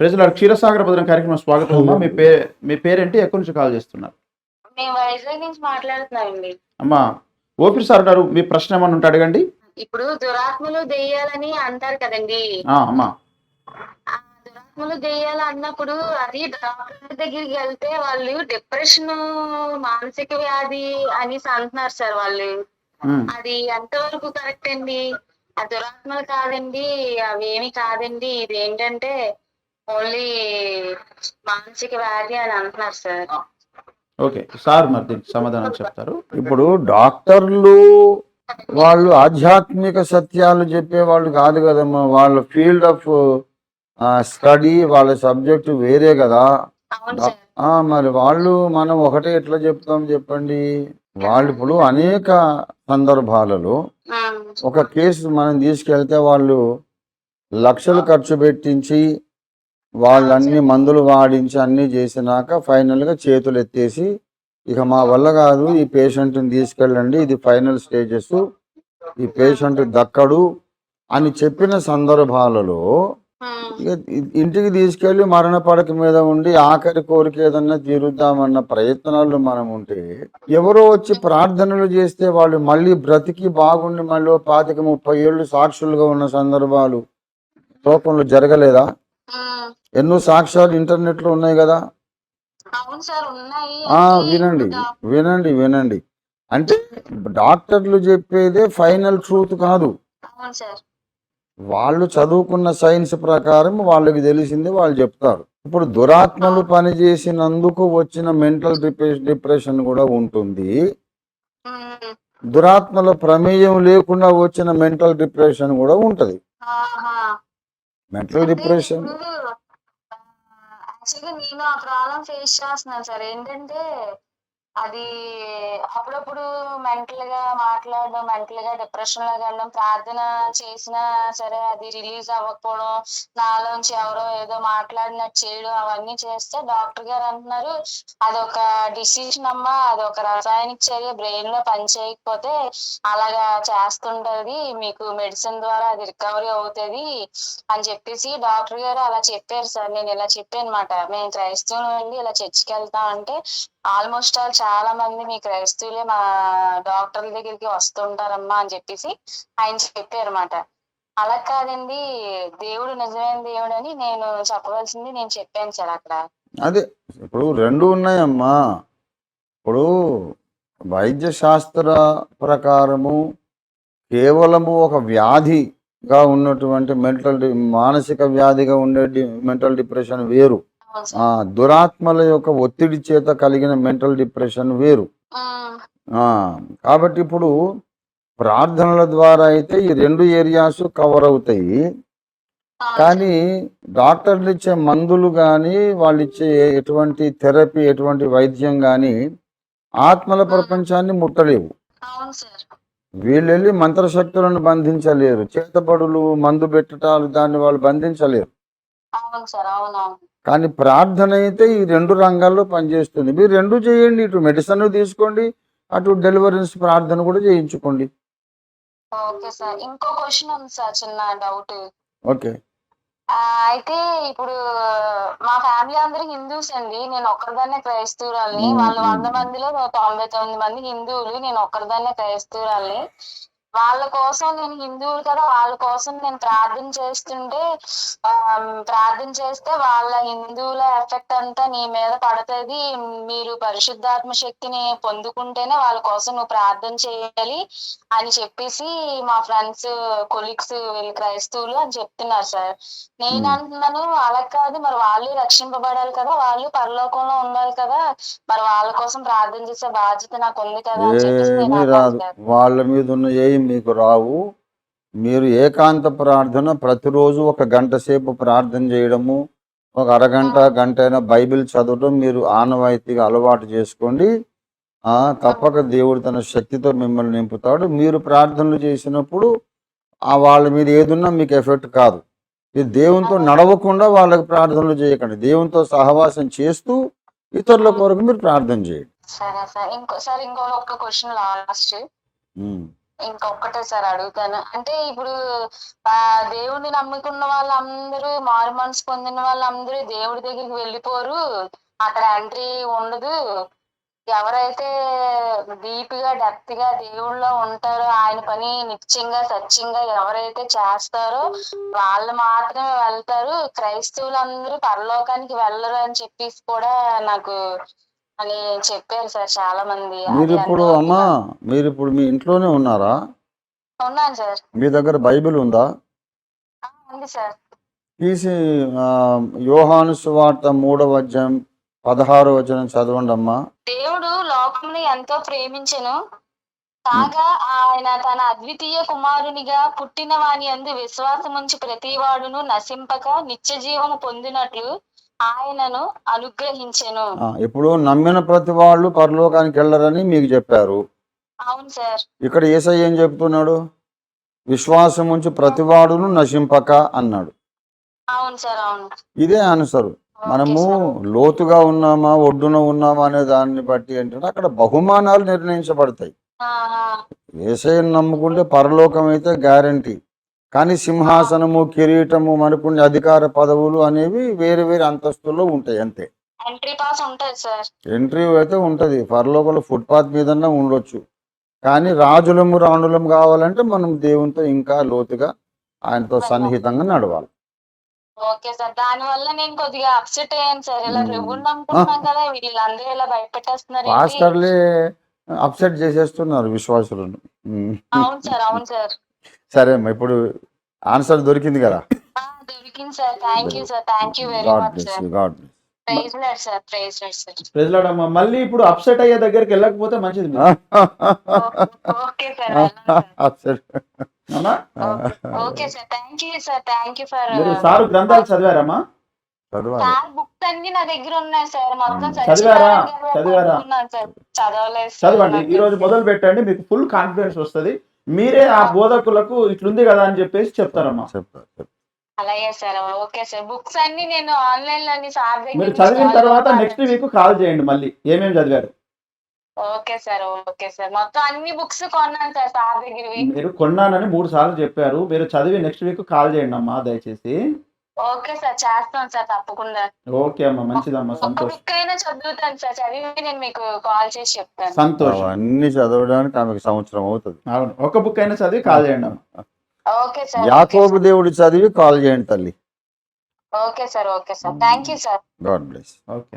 ప్రజల క్షీరసాగర భద్రం కార్యక్రమం స్వాగతం అమ్మా. మీ పే మీ పేరేంటి? ఎక్కడి నుంచి కాల్ చేస్తున్నారు? మేము వైజాగ్ నుంచి మాట్లాడుతున్నామండి. అమ్మా ఓపీ సార్ గారు మీ ప్రశ్న ఏమన్నా ఉంటే అడగండి. ఇప్పుడు దురాత్మలు దెయ్యాలని అంటారు కదండి. అమ్మా. దురాత్మలు దెయ్యాలు అన్నప్పుడు అది డాక్టర్ దగ్గరికి వెళ్తే వాళ్ళు డిప్రెషన్ మానసిక వ్యాధి అనేసి అంటున్నారు సార్ వాళ్ళు. అది ఎంతవరకు కరెక్ట్ అండి? ఆ దురాత్మలు కాదండి అవి ఏమి కాదండి. ఇది ఏంటంటే ఓన్లీ మానసిక వ్యాధి అని అంటున్నారు సార్. ఓకే సార్ మరి దీనికి సమాధానం చెప్తారు. ఇప్పుడు డాక్టర్లు వాళ్ళు ఆధ్యాత్మిక సత్యాలు చెప్పే వాళ్ళు కాదు కదమ్మా. వాళ్ళ ఫీల్డ్ ఆఫ్ స్టడీ వాళ్ళ సబ్జెక్ట్ వేరే కదా. మరి వాళ్ళు మనం ఒకటే ఎట్లా చెప్తాం చెప్పండి? వాళ్ళు ఇప్పుడు అనేక సందర్భాలలో ఒక కేసు మనం తీసుకెళ్తే వాళ్ళు లక్షలు ఖర్చు పెట్టించి వాళ్ళన్ని మందులు వాడించి అన్ని చేసినాక ఫైనల్గా చేతులు ఎత్తేసి ఇక మా వల్ల కాదు ఈ పేషెంట్ని తీసుకెళ్ళండి ఇది ఫైనల్ స్టేజెస్ ఈ పేషెంట్ దక్కడు అని చెప్పిన సందర్భాలలో ఇంటికి తీసుకెళ్ళి మరణ పడక మీద ఉండి ఆఖరి కోరిక ఏదన్నా తీరుద్దామన్న ప్రయత్నాలు మనం ఉంటే ఎవరో వచ్చి ప్రార్థనలు చేస్తే వాళ్ళు మళ్ళీ బ్రతికి బాగుండి మళ్ళీ పాతిక ముప్పై ఏళ్ళు సాక్షులుగా ఉన్న సందర్భాలు లోకంలో జరగలేదా. ఎన్నో సాక్ష్యాలు ఇంటర్నెట్లో ఉన్నాయి. కదా వినండి వినండి వినండి. అంటే డాక్టర్లు చెప్పేదే ఫైనల్ ట్రూత్ కాదు. వాళ్ళు చదువుకున్న సైన్స్ ప్రకారం వాళ్ళకి తెలిసింది వాళ్ళు చెప్తారు. ఇప్పుడు దురాత్మలు పనిచేసినందుకు వచ్చిన మెంటల్ డిప్రెషన్ కూడా ఉంటుంది. దురాత్మల ప్రమేయం లేకుండా వచ్చిన మెంటల్ డిప్రెషన్ కూడా ఉంటది. మెంటల్ డిప్రెషన్ నేను ఆ ప్రాబ్లం ఫేస్ చేస్తున్నాను సార్. ఏంటంటే అది అప్పుడప్పుడు మెంటల్గా మాట్లాడడం మెంటల్గా డిప్రెషన్లో వెళ్ళడం ప్రార్థన చేసినా సరే అది రిలీజ్ అవ్వకపోవడం నాలోంచి ఎవరో ఏదో మాట్లాడినట్టు చేయడం అవన్నీ చేస్తే డాక్టర్ గారు అంటున్నారు అదొక డిసిషన్ అమ్మా అదొక రసాయనిక చర్య బ్రెయిన్లో పని చేయకపోతే అలాగా చేస్తుంటది మీకు మెడిసిన్ ద్వారా అది రికవరీ అవుతుంది అని చెప్పేసి డాక్టర్ గారు అలా చెప్పారు సార్ నేను ఇలా చెప్పాను అనమాట మేము క్రైస్తవులు వెళ్ళి ఇలా చర్చికి వెళ్తాం అంటే ఆల్మోస్ట్ ఆల్ చాలా మంది మీ క్రైస్తవులే మా డాక్టర్ల దగ్గరికి వస్తుంటారమ్మా అని చెప్పేసి ఆయన చెప్పారన్నమాట. అలా కాదండి దేవుడు నిజమైన దేవుడు అని నేను చెప్పవలసింది నేను చెప్పాను సార్ అక్కడ. అదే ఇప్పుడు రెండు ఉన్నాయమ్మా. ఇప్పుడు వైద్య శాస్త్ర ప్రకారము కేవలము ఒక వ్యాధిగా ఉన్నటువంటి మెంటల్ మానసిక వ్యాధిగా ఉండే మెంటల్ డిప్రెషన్ వేరు. దురాత్మల యొక్క ఒత్తిడి చేత కలిగిన మెంటల్ డిప్రెషన్ వేరు. కాబట్టి ఇప్పుడు ప్రార్థనల ద్వారా అయితే ఈ రెండు ఏరియాస్ కవర్ అవుతాయి. కానీ డాక్టర్లు ఇచ్చే మందులు కానీ వాళ్ళు ఇచ్చే ఎటువంటి థెరపీ ఎటువంటి వైద్యం కానీ ఆత్మల ప్రపంచాన్ని ముట్టలేవు. వీళ్ళు వెళ్ళి మంత్రశక్తులను బంధించలేరు. చేతబడులు మందు పెట్టటాలు దాన్ని వాళ్ళు బంధించలేరు. కానీ ప్రార్థన అయితే ఈ రెండు రంగాల్లో పనిచేస్తుంది. మీరు రెండు చేయండి. ఇటు మెడిసిన్ తీసుకోండి. అటు డెలివరెన్స్ ప్రార్థన కూడా చేయించుకోండి. Okay sir. ఇంకో క్వశ్చన్ ఉంది సార్ చిన్న డౌట్. ఓకే. అయితే ఇప్పుడు మా ఫ్యామిలీ అందరూ హిందూస్ అండి. నేను ఒక్కరిదాన్నే క్రైస్తవురాల్ని. వాళ్ళు వంద. మందిలో తొంభై తొమ్మిది మంది హిందువులు. నేను ఒక్కరిదాన్నే క్రైస్తవురాల్ని. వాళ్ళ కోసం నేను హిందువులు కదా వాళ్ళ కోసం నేను ప్రార్థన చేస్తుంటే ఆ, ప్రార్థన చేస్తే వాళ్ళ హిందువుల ఎఫెక్ట్ అంతా నీ మీద పడుతుంది. మీరు పరిశుద్ధాత్మ శక్తిని పొందుకుంటేనే వాళ్ళ కోసం నువ్వు ప్రార్థన చేయాలి అని చెప్పేసి మా ఫ్రెండ్స్ కొలీగ్స్ వీళ్ళు క్రైస్తవులు అని చెప్తున్నారు సార్. నేను. అంటున్నాను అలా కాదు మరి వాళ్ళు రక్షింపబడాలి కదా వాళ్ళు పరలోకంలో ఉండాలి కదా. మరి వాళ్ళ కోసం ప్రార్థన చేసే బాధ్యత నాకు ఉంది కదా అని చెప్పేసి వాళ్ళ మీద ఉన్న ఏమి మీకు రావు. మీరు ఏకాంత ప్రార్థన ప్రతిరోజు ఒక గంట సేపు ప్రార్థన చేయడము ఒక అరగంట గంట అయినా బైబిల్ చదవడం మీరు ఆనవాయితీగా అలవాటు చేసుకోండి. ఆ తప్పక దేవుడు తన శక్తితో మిమ్మల్ని నింపుతాడు. మీరు ప్రార్థనలు చేసినప్పుడు ఆ వాళ్ళ మీద ఏదున్నా మీకు ఎఫెక్ట్ కాదు. ఇది దేవునితో నడవకుండా వాళ్ళకి ప్రార్థనలు చేయకండి. దేవునితో సహవాసం చేస్తూ ఇతరుల కొరకు మీరు ప్రార్థన చేయండి. సరే సార్. ఇంకో సార్ ఇంకో ఒక్క క్వశ్చన్ లాస్ట్. ఇంకొకటే సార్ అడుగుతాను. అంటే ఇప్పుడు ఆ దేవుడిని నమ్ముకున్న వాళ్ళందరూ మారు మనసు పొందిన వాళ్ళందరూ దేవుడి దగ్గరికి వెళ్ళిపోరు. అక్కడ ఎంట్రీ ఉండదు. ఎవరైతే డీప్గా డెప్త్గా దేవుళ్ళో ఉంటారో ఆయన పని నిత్యంగా సత్యంగా ఎవరైతే చేస్తారో వాళ్ళు మాత్రమే వెళ్తారు. క్రైస్తవులందరూ పరలోకానికి వెళ్ళరు అని చెప్పేసి కూడా నాకు అని చెప్పారు సార్ చాలా మంది మీరు ఇప్పుడు అమ్మా మీరు ఇప్పుడు మీ ఇంట్లోనే ఉన్నారా? ఉన్నాను సార్. మీ దగ్గర బైబిల్ ఉందా? ఉంది సార్. తీసి యోహాను సువార్త మూడవ అధ్యాయం పదహారు వచనం చదవండి అమ్మా. దేవుడు లోకముని ఎంతో ప్రేమించెను. కాగా ఆయన తన అద్వితీయ కుమారునిగా పుట్టిన వాని అందు విశ్వాసముంచి ప్రతివాడును నశింపక నిత్య జీవము పొందినట్లు ఆయనను అనుగ్రహించెను. ఇప్పుడు నమ్మిన ప్రతి వాళ్ళు పరలోకానికి వెళ్ళరని మీకు చెప్పారు. అవును సార్. ఇక్కడ ఏసై ఏం చెప్తున్నాడు? విశ్వాసం ఉంచి ప్రతివాడును నశింపక అన్నాడు. అవును సార్ అవును. ఇదే ఆన్సర్. ఓకే మనము. లోతుగా ఉన్నామా ఒడ్డున ఉన్నామా అనే దాన్ని బట్టి ఏంటంటే అక్కడ బహుమానాలు నిర్ణయించబడతాయి. ఏసైని నమ్ముకుంటే పరలోకం అయితే గ్యారంటీ కానీ సింహాసనము కిరీటము మనకున్న అధికార పదవులు అనేవి వేరే వేరే అంతస్తుల్లో ఉంటాయి అంతే. ఎంట్రీ పాస్ ఉంటుంది సార్ ఎంట్రీ అయితే ఉంటది. పరలోకంలో ఫుట్పాత్ మీదన్నా ఉండొచ్చు. కానీ రాజులము రాణులము కావాలంటే మనం దేవునితో ఇంకా లోతుగా ఆయనతో సన్నిహితంగా నడవాలి. ఓకే సార్ దాని వల్ల నేను కొద్దిగా అప్సెట్ అయ్యాను సార్ ఇలా మ్మ్. ప్రభుని నమ్ముకుంటున్నాం కదా వీళ్ళందరూ ఇలా భయపెట్టేస్తున్నారు ఏంటి? పాస్టర్లే అప్సెట్ చేసేస్తున్నారు విశ్వాసులను. ఉమ్. అవును సార్ అవును సార్ సరే అమ్మా ఇప్పుడు ఆన్సర్ దొరికింది కదా. ఆ, దొరికింది sir. Thank you sir thank you very god much bless sir you god bless praise lord sir praise lord sir ప్రజలాడమ్మా మళ్ళీ ఇప్పుడు అప్సెట్ అయ్యే దగ్గరికి వెళ్ళకపోతే మంచిది మీరు. ఓకే సార్ వెళ్ళను సార్. అప్సెట్ అవునా? Okay sir thank you sir thank you for మీరు సారు గ్రంథాలు చదివారమ్మా? చదవాలి. సార్ బుక్స్ అన్ని నా దగ్గర ఉన్నాయి సార్ మొత్తం. చదివారా? చదివారా? చదవలేదు సార్. చదవండి. నాకు ఈ రోజు మొదలు పెట్టండి మీకు ఫుల్ కాన్ఫిడెన్స్ వస్తది. మీరే ఆ బోధకులకు ఇట్లుంది కదా అని చెప్పేసి చెప్తారమ్మా. చెప్తా చెప్తా. అలాగే సార్ ఓకే సార్. బుక్స్ అన్ని నేను ఆన్లైన్లోని సార్ దగ్గర మీరు చదివిన తర్వాత. నెక్స్ట్ వీక్ కాల్ చేయండి మళ్ళీ. ఏమేమి చదివారు? Okay sir okay sir. మొత్తం అన్ని బుక్స్ కొన్నాను సార్ సార్ దగ్గరవి మీరు కొన్నానని మూడు సార్లు చెప్పారు. మీరు చదివి నెక్స్ట్ వీక్ కాల్ చేయండి అమ్మా దయచేసి. ఓకే సార్ చేస్తాను సార్ తప్పకుండా. ఓకే అమ్మా మంచిదమ్మా సంతోష్. బుక్ అయినా చదువుతాను సార్ చదివి నేను మీకు కాల్ చేసి చెప్తాను. సంతోషం. అవన్నీ చదవడానికి ఆమెకు సంవత్సరం అవుతుంది. అవును ఒక బుక్ అయినా చదివి కాల్ చేయండి అమ్మా. ఓకే సార్ యాకోబు దేవుడు చదివి కాల్ చేయండి తల్లి. Okay sir okay sir. Thank you sir god bless okay